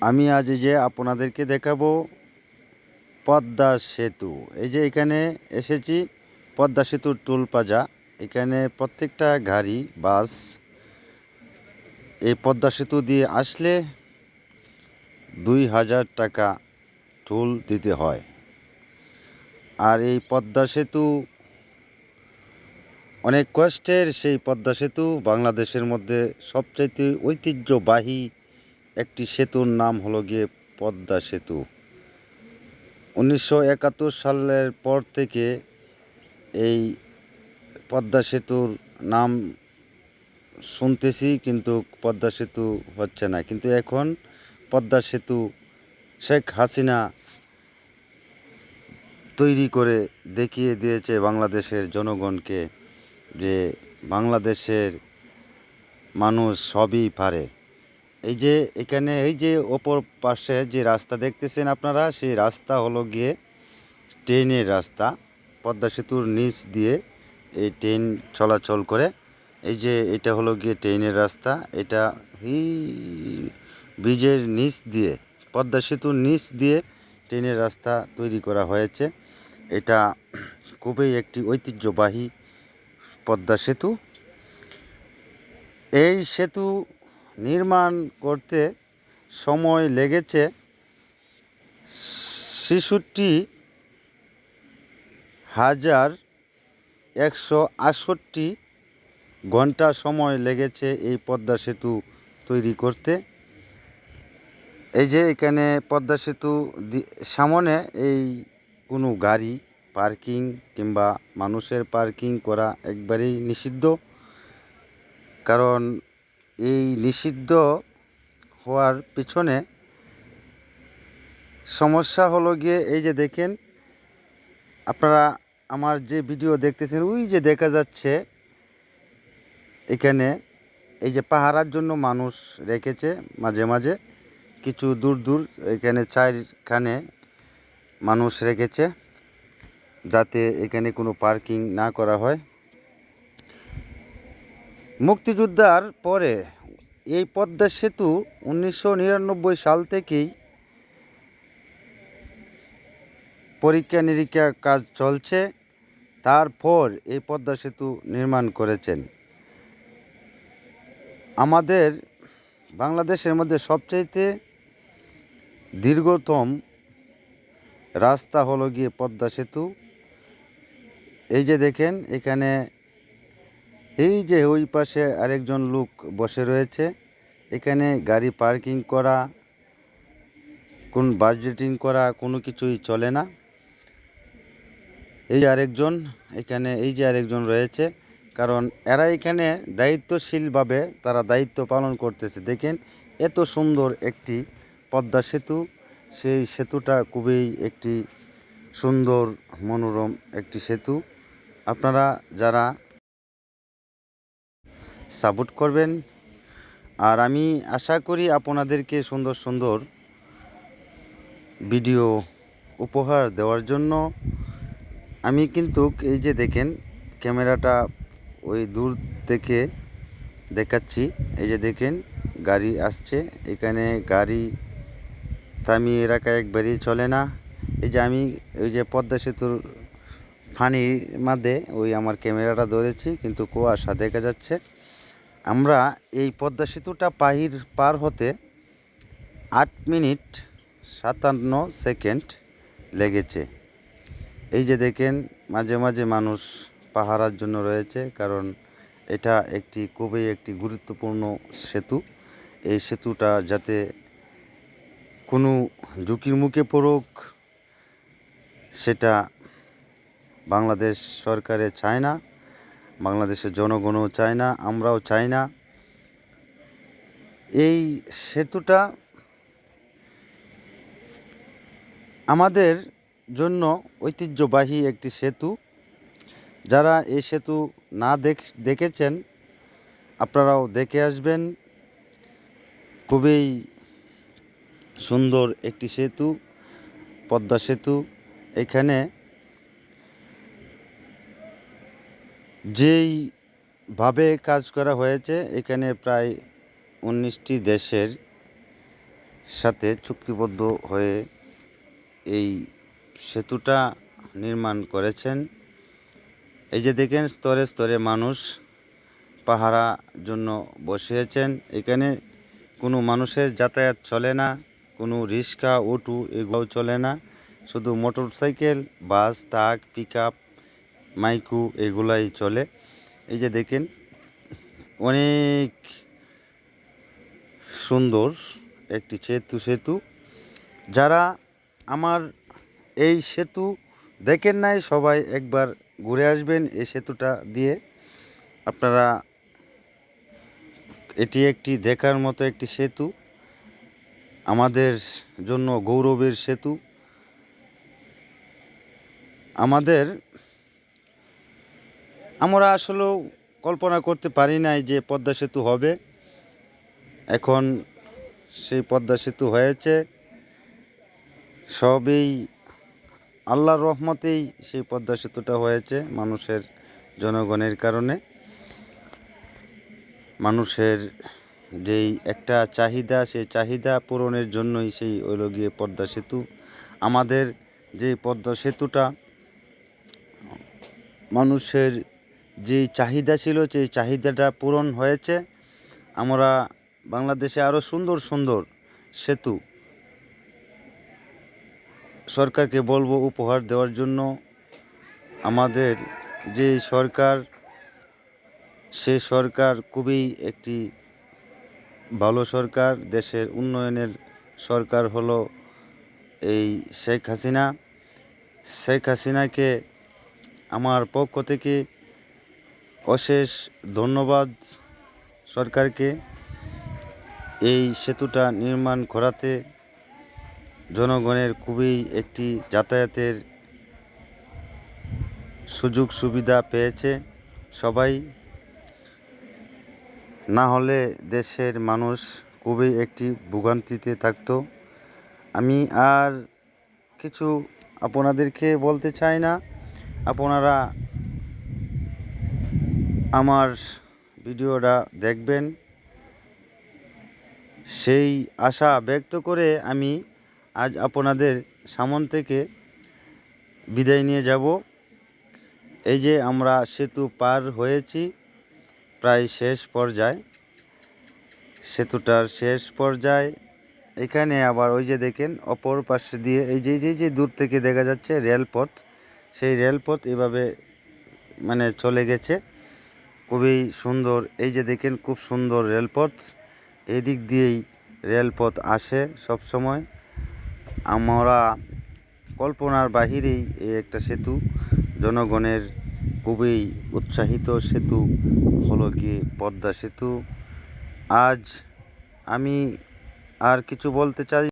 আমি আজ যে আপনাদেরকে দেখাবো পদ্মা সেতু। এই যে এখানে এসেছি, পদ্মা সেতুর টোল পাজা এখানে প্রত্যেকটা গাড়ি, বাস এই পদ্মা সেতু দিয়ে আসলে দুই হাজার টাকা টোল দিতে হয়। আর এই পদ্মা সেতু অনেক কষ্টের, সেই পদ্মা সেতু বাংলাদেশের মধ্যে সবচাইতে ঐতিহ্যবাহী একটি সেতুর নাম হলো গিয়ে পদ্মা সেতু। উনিশশো একাত্তর সালের পর থেকে এই পদ্মা সেতুর নাম শুনতেছি, কিন্তু পদ্মা সেতু হচ্ছে না। কিন্তু এখন পদ্মা সেতু শেখ হাসিনা তৈরি করে দেখিয়ে দিয়েছে বাংলাদেশের জনগণকে যে বাংলাদেশের মানুষ সবই পারে। এই যে এখানে এই যে ওপর পাশে যে রাস্তা দেখতেছেন আপনারা, সেই রাস্তা হলো গিয়ে ট্রেনের রাস্তা। পদ্মা সেতুর নিচ দিয়ে এই ট্রেন চলাচল করে। এই যে এটা হলো গিয়ে ট্রেনের রাস্তা। এটা ব্রিজের নিচ দিয়ে, পদ্মা সেতুর নিচ দিয়ে ট্রেনের রাস্তা তৈরি করা হয়েছে। এটা খুবই একটি ঐতিহ্যবাহী পদ্মা সেতু। এই সেতু নির্মাণ করতে সময় লেগেছে। ছেষট্টি হাজার একশো আটষট্টি ঘণ্টা সময় লেগেছে এই পদ্মা সেতু তৈরি করতে। এই যে এখানে পদ্মা সেতু সামনে এই কোনো গাড়ি, পার্কিং কিংবা মানুষের পার্কিং করা একবারেই নিষিদ্ধ। কারণ এই নিষিদ্ধ হওয়ার পিছনে সমস্যা হলো গিয়ে এই যে দেখেন, আপনারা আমার যে ভিডিও দেখতেছেন, ওই যে দেখা যাচ্ছে এখানে এই যে পাহারার জন্য মানুষ রেখেছে মাঝে মাঝে, কিছু দূর দূর এখানে চারখানে মানুষ রেখেছে যাতে এখানে কোনো পার্কিং না করা হয়। মুক্তিযোদ্ধার পরে এই পদ্মা সেতু উনিশশো নিরানব্বই সাল থেকেই পরীক্ষা নিরীক্ষা কাজ চলছে। তারপর এই পদ্মা সেতু নির্মাণ করেছেন। আমাদের বাংলাদেশের মধ্যে সবচাইতে দীর্ঘতম রাস্তা হলো গিয়ে পদ্মা সেতু। এই যে দেখেন, এখানে এই যে ওই পাশে আরেকজন লোক বসে রয়েছে, এখানে গাড়ি পার্কিং করা, কোন বাজেটিং করা, কোনো কিছুই চলে না। এই আরেকজন, এখানে এই যে আরেকজন রয়েছে, কারণ এরা এখানে দায়িত্বশীলভাবে তারা দায়িত্ব পালন করতেছে। দেখেন, এত সুন্দর একটি পদ্মা সেতু, সেই সেতুটা খুবই একটি সুন্দর, মনোরম একটি সেতু। আপনারা যারা সাপোর্ট করবেন। আর আমি আশা করি আপনাদেরকে সুন্দর সুন্দর ভিডিও উপহার দেওয়ার জন্য। আমি কিন্তু এই যে দেখেন, ক্যামেরাটা ওই দূর থেকে দেখাচ্ছি। এই যে দেখেন, গাড়ি আসছে। এখানে গাড়ি থামিয়ে রাখা একবারই চলে না। এই যে আমি ওই যে পদ্মা সেতুর ফানির মধ্যে ওই আমার ক্যামেরাটা ধরেছি, কিন্তু কুয়াশা দেখা যাচ্ছে। আমরা এই পদ্মা সেতুটা পাহির পার হতে আট মিনিট সাতান্ন সেকেন্ড লেগেছে। এই যে দেখেন, মাঝে মাঝে মানুষ পাহারার জন্য রয়েছে কারণ এটা একটি খুবই একটি গুরুত্বপূর্ণ সেতু। এই সেতুটা যাতে কোনো ঝুঁকির মুখে পড়ুক, সেটা বাংলাদেশ সরকারে চায় না। বাংলাদেশের জনগণও চায় না, আমরাও চাই না। এই সেতুটা আমাদের জন্য ঐতিহ্যবাহী একটি সেতু। যারা এই সেতু না দেখ, দেখেছেন, আপনারাও দেখে আসবেন। খুবই সুন্দর একটি সেতু, পদ্মা সেতু। এখানে যেইভাবে কাজ করা হয়েছে, এখানে প্রায় উনিশটি দেশের সাথে চুক্তিবদ্ধ হয়ে এই সেতুটা নির্মাণ করেছেন। এই যে দেখেন, স্তরে স্তরে মানুষ পাহারা জন্য বসিয়েছেন। এখানে কোনো মানুষের যাতায়াত চলে না, কোনো রিক্সা, অটো এগুলোও চলে না। শুধু motorcycle bus, truck pickup মাইকু এগুলাই চলে। এই যে দেখেন, অনেক সুন্দর একটি সেতু সেতু। যারা আমার এই সেতু দেখেন নাই, সবাই একবার ঘুরে আসবেন এই সেতুটা দিয়ে। আপনারা এটি একটি দেখার মতো একটি সেতু। আমাদের জন্য গৌরবের সেতু। আমাদের আমরা আসলেও কল্পনা করতে পারি নাই যে পদ্মা সেতু হবে। এখন সেই পদ্মা সেতু হয়েছে। সবই আল্লাহর রহমতেই সেই পদ্মা সেতুটা হয়েছে মানুষের, জনগণের কারণে। মানুষের যেই একটা চাহিদা, সেই চাহিদা পূরণের জন্যই সেই ওইল গিয়ে পদ্মা সেতু। আমাদের যে পদ্মা সেতুটা, মানুষের যে চাহিদা ছিল সেই চাহিদাটা পূরণ হয়েছে, আমরা বাংলাদেশে আরও সুন্দর সুন্দর সেতু সরকারকে বলব উপহার দেওয়ার জন্য। আমাদের যে সরকার, সে সরকার খুবই একটি ভালো সরকার, দেশের উন্নয়নের সরকার হলো এই শেখ হাসিনা। শেখ হাসিনাকে আমার পক্ষ থেকে অশেষ ধন্যবাদ সরকারকে এই সেতুটা নির্মাণ করাতে। জনগণের খুবই একটি যাতায়াতের সুযোগ সুবিধা পেয়েছে সবাই। না হলে দেশের মানুষ খুবই একটি ভোগান্তিতে থাকতো। আমি আর কিছু আপনাদেরকে বলতে চাই না। আপনারা আমার ভিডিওটা দেখবেন। সেই আশা ব্যক্ত করে আমি আজ আপনাদের সামন থেকে বিদায় নিয়ে যাব। এই যে আমরা সেতু পার হয়েছি, প্রায় শেষ পর্যায়ে। সেতুটার শেষ পর্যায়ে। এখানে আবার ওই যে দেখেন, অপর পাশে দিয়ে এই যে যে যে দূর থেকে দেখা যাচ্ছে রেলপথ। সেই রেলপথ এভাবে মানে চলে গেছে। খুবই সুন্দর। এই যে দেখেন, খুব সুন্দর রেলপথ। এই দিক দিয়েই রেলপথ আসে সব সময় আমরা কল্পনার বাহিরেই এই একটা সেতু। জনগণের খুবই উৎসাহিত সেতু হলো গিয়ে পদ্মা সেতু। আজ আমি আর কিছু বলতে চাই